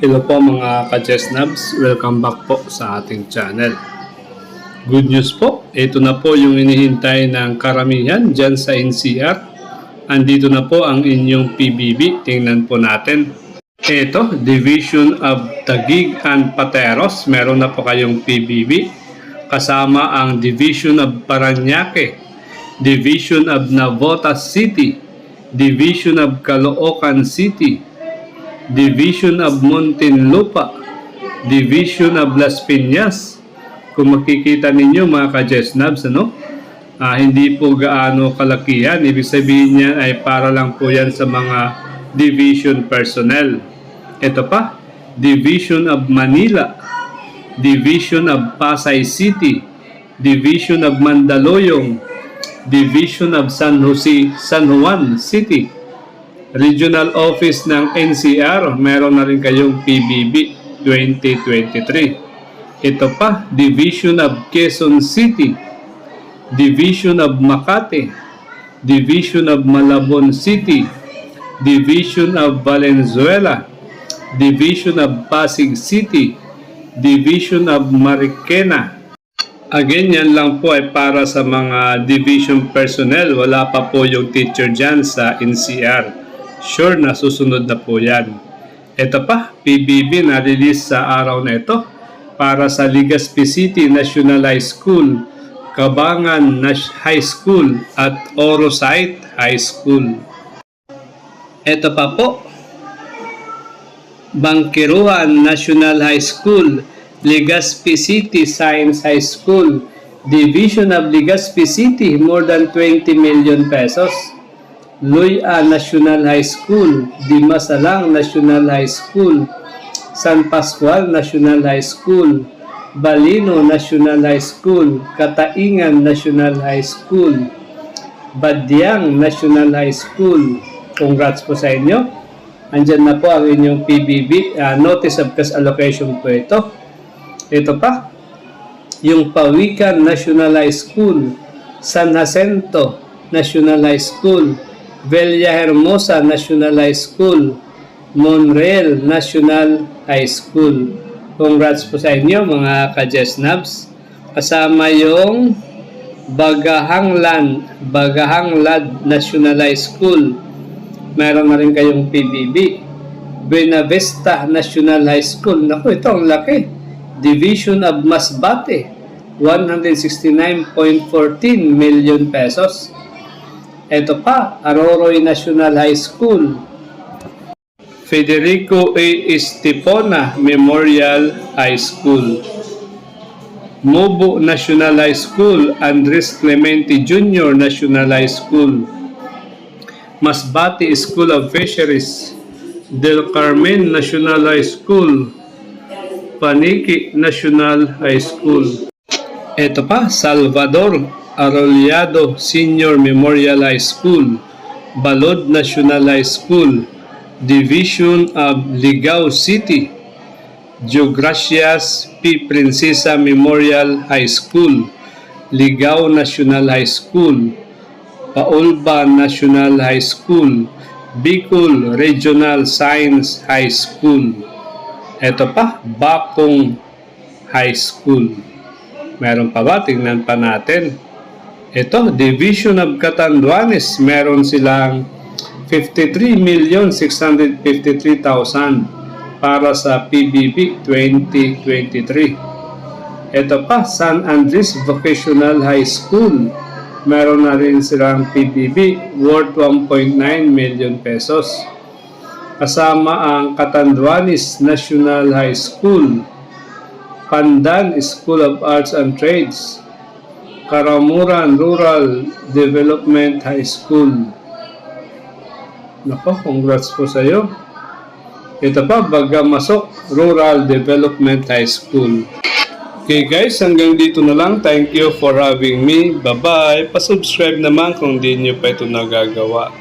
Hello po mga ka-chestnubs, welcome back po sa ating channel. Good news po, ito na po yung inihintay ng karamihan dyan sa NCR. Andito na po ang inyong PBB, tingnan po natin. Ito, Division of Taguig and Pateros, meron na po kayong PBB. Kasama ang Division of Paranaque, Division of Navotas City, Division of Caloocan City, Division of Muntinlupa, Division of Las Piñas. Kung makikita ninyo mga ka-Jesnabs, ano? Ah, hindi po gaano kalaki yan. Ibig sabihin niya ay para lang po yan sa mga division personnel. Ito pa, Division of Manila, Division of Pasay City, Division of Mandaluyong, Division of San Jose, San Juan City, Regional Office ng NCR, meron na rin kayong PBB 2023. Ito pa, Division of Quezon City, Division of Makati, Division of Malabon City, Division of Valenzuela, Division of Pasig City, Division of Marikina. Again, yan lang po ay para sa mga division personnel. Wala pa po yung teacher dyan sa NCR. Sure na susunod na po yan. Ito pa, PBB na release sa araw na ito para sa Legazpi City National High School, Kabangan High School at Orosite High School. Ito pa po, Bangkiruan National High School, Legazpi City Science High School, Division of Legazpi City, more than 20 million pesos. Luya National High School, Dimasalang National High School, San Pascual National High School, Balino National High School, Kataingan National High School, Badyang National High School. Congrats po sa inyo. Andyan na po ang inyong PBB. ah, Notice of Cash Allocation po ito. Ito pa, yung Pawikan National High School, San Jacinto National High School, Villahermosa National High School, Monreal National High School. Congrats po sa inyo mga ka-Jesnabs. Kasama yung Bagahanglan, Bagahanglad National High School. Meron na rin kayong PBB. Buena Vista National High School. Naku, ito ang laki. Division of Masbate. 169.14 million pesos. Ito pa, Aroroy National High School. Federico A. Estepona Memorial High School. Mobo National High School, Andres Clemente Jr. National High School. Masbate School of Fisheries, Del Carmen National High School, Paniki National High School. Ito pa, Salvador Arrollado Senior Memorial High School, Balod National High School, Division of Ligao City, Geogracias P. Princesa Memorial High School, Ligao National High School, Paulba National High School, Bicol Regional Science High School. Ito pa, Bakong High School. Meron pa ba? Tingnan pa natin. Ito, Division of Catanduanes. Meron silang 53,653,000 para sa PBB 2023. Ito pa, San Andres Vocational High School. Meron na rin silang PBB worth 1.9 million pesos. Kasama ang Catanduanes National High School, Pandan School of Arts and Trades, Karamuran Rural Development High School. Nako, congrats po sa iyo. Ito pa, Bagamasok Rural Development High School. Okay guys, hanggang dito na lang. Thank you for having me. Bye-bye. Pa-subscribe naman kung di nyo pa ito nagagawa.